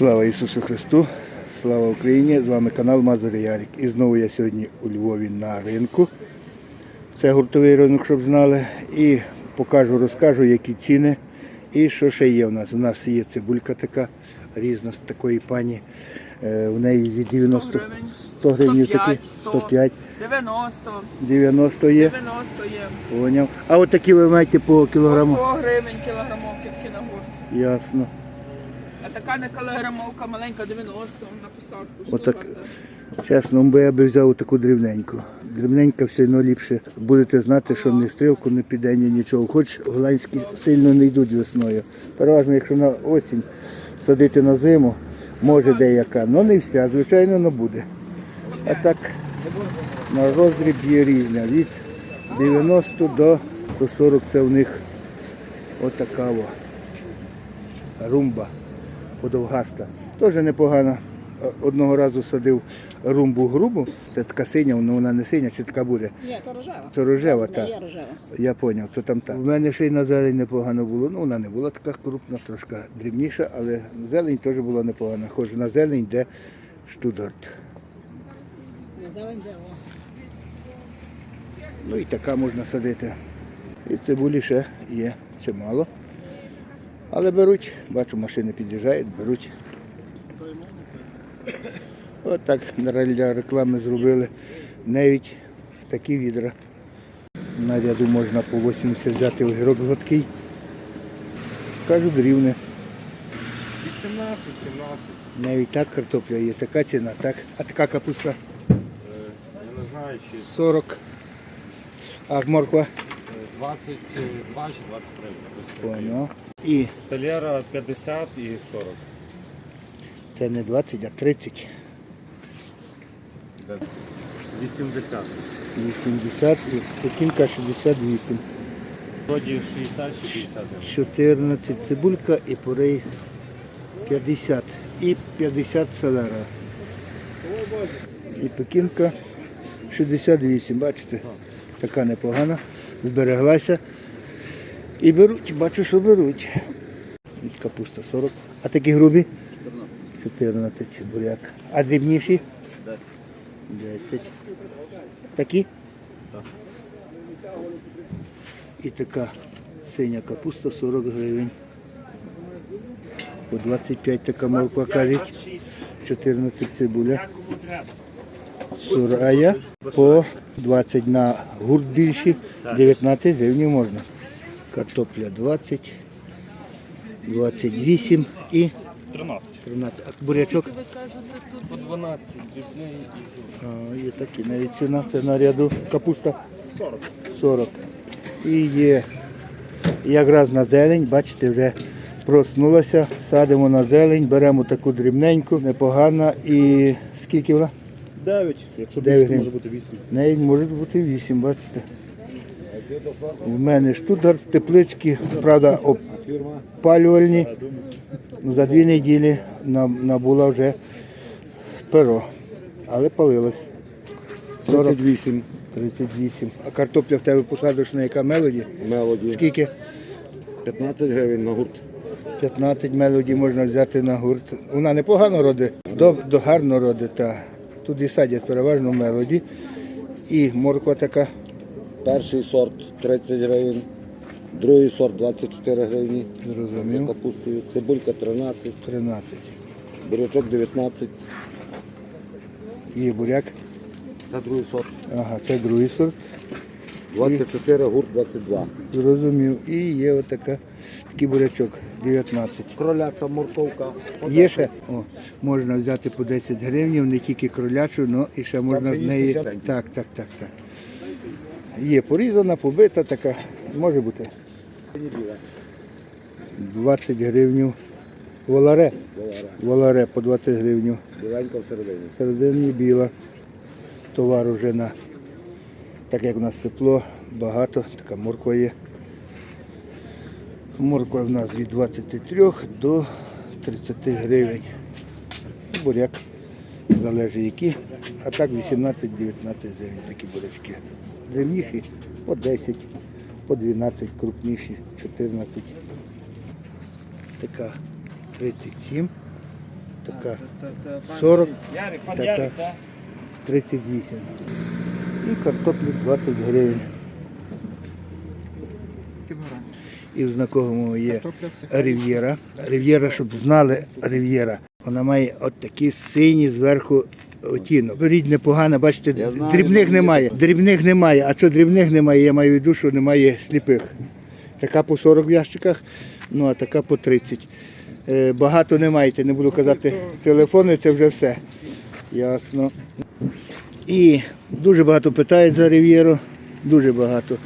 Слава Ісусу Христу! Слава Україні! З вами канал Мазур Ярик. І знову я сьогодні у Львові на ринку. Це гуртовий ринок, щоб знали. І покажу, розкажу, які ціни. І що ще є у нас. У нас є цибулька така різна з такої пані. Е, В неї зі 90 гривень, 100 гривень 105, такі, 105, 90, 90 є. 90 є. Поняв. А от такі ви маєте по По кілограму. 100 гривень кілограмовки на гурт. Ясно. Така не кілограмовка маленька 90 на посадку. Отак. Чесно, бо я би взяв таку дрібненьку. Дрібненька все одно ліпше. Будете знати, що ні стрілку, не піде, ні нічого. Хоч голландські сильно не йдуть весною. Переважно, якщо на осінь садити на зиму, може деяка, але не вся, звичайно, не буде. А так на роздріб є різня. Від 90 до 140 це в них отакаво. румба подовгаста. Теж непогано. Одного разу садив румбу грубу, це така синя, але вона не синя, чи така буде. Ні, то рожева. То рожева, так. рожева. Я зрозумів, то там так. У мене ще й на зелень непогано було. Ну, вона не була така крупна, трошки дрібніша, але зелень теж була непогана. Ходжу на зелень, де штутгарт. На зелень де о. Ну і така можна садити. І цибулі ще є чимало. Але беруть, бачу, машини під'їжджають, беруть. От так для реклами зробили. Навіть в такі відра. На ряду можна по 80 взяти огірок гладкий. Кажуть, рівне. 18, 17. Навіть так картопля є, така ціна, так. А така капуста Е, Я не знаю, чи 40. А морква? Е, 22 чи 23. якось І Солера 50 і 40. це не 20, а 30. 80. 80 і пекінка 68. Вроді 60 чи 50. 14 цибулька і порей 50. І 50 селера. І пекінка 68, бачите? Така непогана. Збереглася. І беруть, бачу, що беруть. Капуста 40. А такі грубі? 14 буряк. А дрібніші? 10. Такі? Так. І така синя капуста 40 гривень. По 25 така морква кажуть. 14 цибуля. Сурая по 20 на гурт більші, 19 гривень можна. Картопля 20, 28 і 13. 13. А бурячок? По 12, дрібний і є такі навіть ціна, це на ряду. Капуста 40. 40. І є якраз на зелень, бачите, вже проснулася. Садимо на зелень, беремо таку дрібненьку, непогана. І скільки вона? 9. Якщо Дев'ять більше, гривень. може бути 8. Неї може бути 8, бачите. У мене штутгарт, теплички, правда, опалювальні. Ну, За дві неділі нам- набула вже перо, але палилось. 38. 38. А картопля в тебе посадочна яка мелоді? Мелоді. Скільки? 15 гривень на гурт. 15 мелоді можна взяти на гурт. Вона непогано родить, до, до гарно родить. Та. Тут і садять переважно мелоді. І морква така Перший сорт 30 гривень, другий сорт 24 гривні. Зрозумів. капустою, цибулька 13, 13. бурячок 19, Є буряк. це другий сорт. Ага, це другий сорт. 24, гурт 22. Зрозумів. І є отака, такий бурячок 19. Кроляча морковка. Є ще, о, можна взяти по 10 гривень, не тільки кролячу, але і ще можна з неї. Так, так, так, так. Є порізана, побита така, може бути. 20 гривень. Воларе. Воларе по 20 гривень. Біленька всередині. Середині біла. Товар уже на, так як у нас тепло, багато, така морква є. Морква в нас від 23 до 30 гривень. Буряк залежить які. А так 18-19 гривень такі бурячки. Древніші по 10, по 12, крупніші 14. Така 37. така 40, така 38. І картоплю 20 гривень. І в знакомому є Рив'єра. Рив'єра, щоб знали Рив'єра. Вона має от такі сині зверху оттінок. Рідь непогана, бачите, знаю, дрібних ну, немає. Дрібних немає. А що дрібних немає, я маю в виду, що немає сліпих. Така по 40 в ящиках, ну а така по 30. Е, Багато не маєте, не буду казати телефони, це вже все. Ясно. І дуже багато питають за Рив'єру, дуже багато.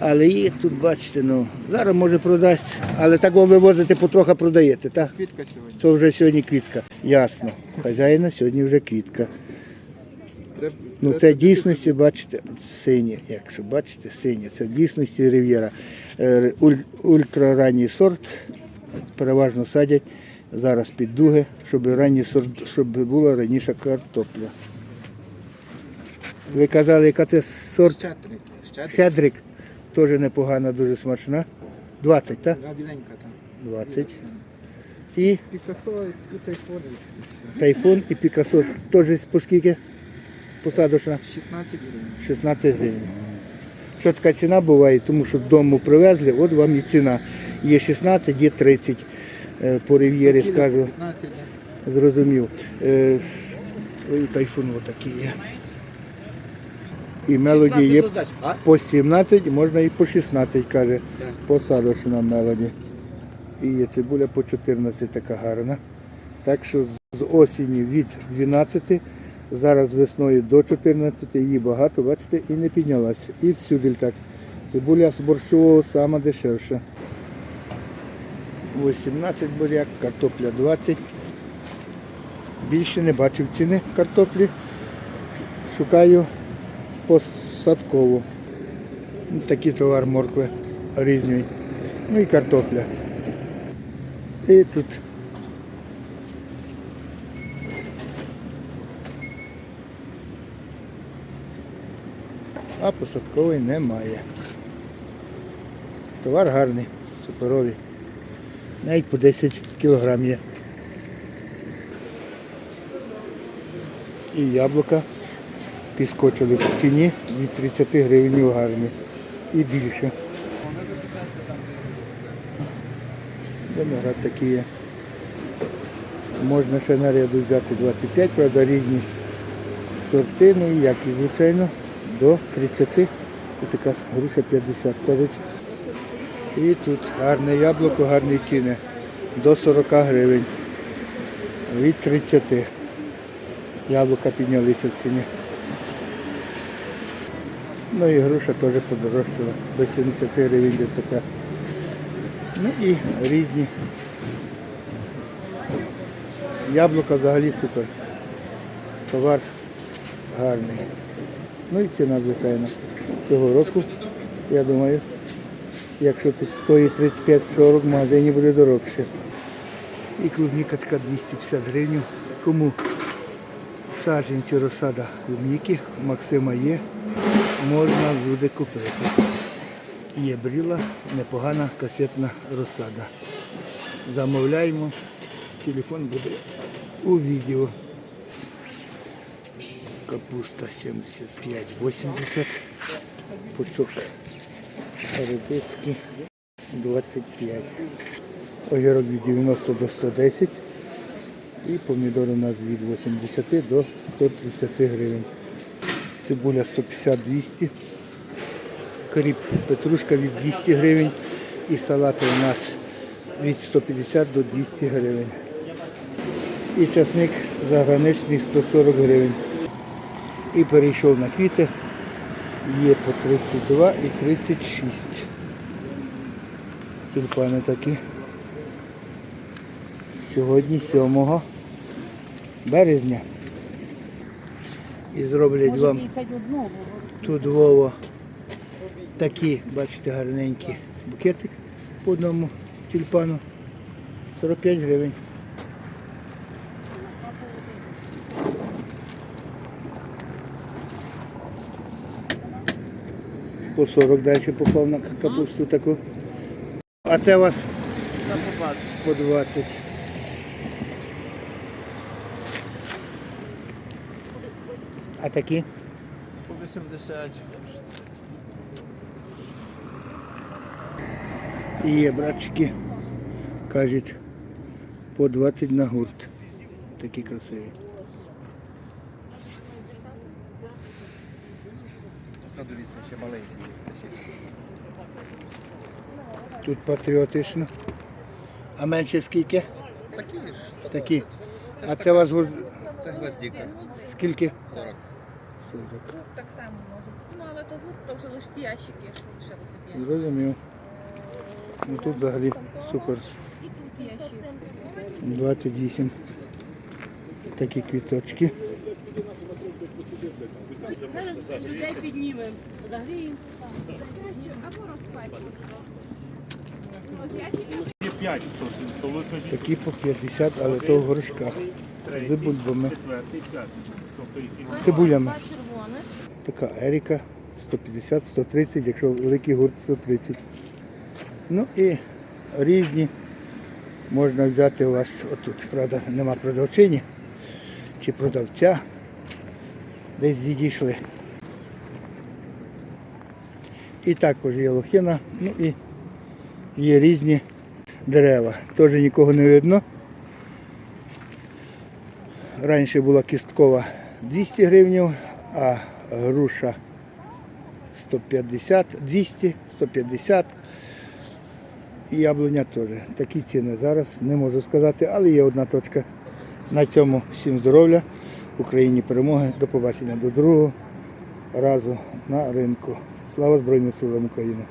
Але її тут, бачите, ну, зараз може продасть, але так ви вивозите потрохи продаєте, так? Квітка сьогодні. Це вже сьогодні квітка. Ясно. Хазяїна сьогодні вже квітка. Ну це дійсності, бачите, от сині, якщо бачите, сині, це дійсності Рив'єра. Е, уль- Ультраранній сорт, переважно садять зараз під дуги, щоб ранній сорт, щоб була раніше картопля. Ви казали, яка це сорт? Щедрик. Щедрик. Теж непогана, дуже смачна. 20, так? Да, біленька там. 20. І Пікасо і тайфони. тайфун і Пікасо. Теж по скільки? Посадочна? 16 гривень. 16 гривень. Що така ціна буває, тому що дому привезли, от вам і ціна. Є 16, є 30. Е, По рив'єрі скажу, 15, да. зрозумів. Е, Ой, тайфун отакий є. І мелоді є по 17, можна і по 16, каже, посадочна мелоді. І є цибуля по 14 така гарна. Так що з з осені від 12, зараз весною до 14, її багато, бачите, і не піднялася. І всюди так. Цибуля з борщового сама дешевша. 18 буряк, картопля 20. Більше не бачив ціни картоплі. Шукаю посадкову. Ну, Такий товар моркви різний. Ну і картопля. І тут а посадкової немає. Товар гарний, суперовий. Навіть по 10 кілограм є. І яблука підскочили в ціні від 30 гривень гарні. І більше. Виноград такий є. Можна ще наряду взяти 25, правда, різні сорти, ну і як і звичайно, до 30. І така груша 50, кажуть. І тут гарне яблуко, гарні ціни. До 40 гривень. Від 30. Яблука піднялися в ціні. Ну і груша теж подорожчала. До 70 гривень така. Ну і різні. Яблука взагалі супер. Товар гарний. Ну і ціна, звичайно. Цього року, я думаю, якщо тут стоїть 35-40, в магазині буде дорожче. І клубніка така 250 гривень. Кому саджанці розсада клубніки, Максима є, можна буде купити. Є бріла, непогана касетна розсада. Замовляємо, телефон буде у відео. Капуста 75-80, пучок редиски 25. Огірок від 90 до 110 і помідори у нас від 80 до 130 гривень. Цибуля 150-200. Кріп петрушка від 200 гривень і салати у нас від 150 до 200 гривень. І часник заграничний 140 гривень. І перейшов на квіти. Є по 32 і 36. Тюльпани такі. Сьогодні 7 березня. І зроблять Може вам 51 тут Вова такі, бачите, гарненькі букетик по одному тюльпану. 45 гривень. По 40 далі попав на капусту таку. А це у вас по 20. А такі? По 80. І є братчики, кажуть, по 20 на гурт. Такі красиві. Дивіться, ще маленький. Тут патріотично. А менше скільки? Такі ж. Такі. А це у вас. Це гвоздіка. скільки? 40. 40. Так само може. Ну, але то то вже лише ці ящики, що лишилося п'ять. Зрозумів. Ну тут взагалі супер. І тут ящик. 28. Такі квіточки. Зараз людей піднімемо. Подогріємо. Або розпеки. Такі по 50, але то в горшках. З бульбами. Цибулями. Така Еріка 150, 130, якщо великий гурт 130. Ну і різні. Можна взяти у вас отут, правда, нема продавчині чи продавця. Десь відійшли. І також є лохина, ну і є різні дерева. Теж нікого не видно. Раніше була кісткова 200 гривень, а груша 150, 200, 150. І яблуня теж. Такі ціни зараз не можу сказати, але є одна точка. На цьому всім здоров'я, Україні перемоги. До побачення до другого разу на ринку. Слава Збройним силам України!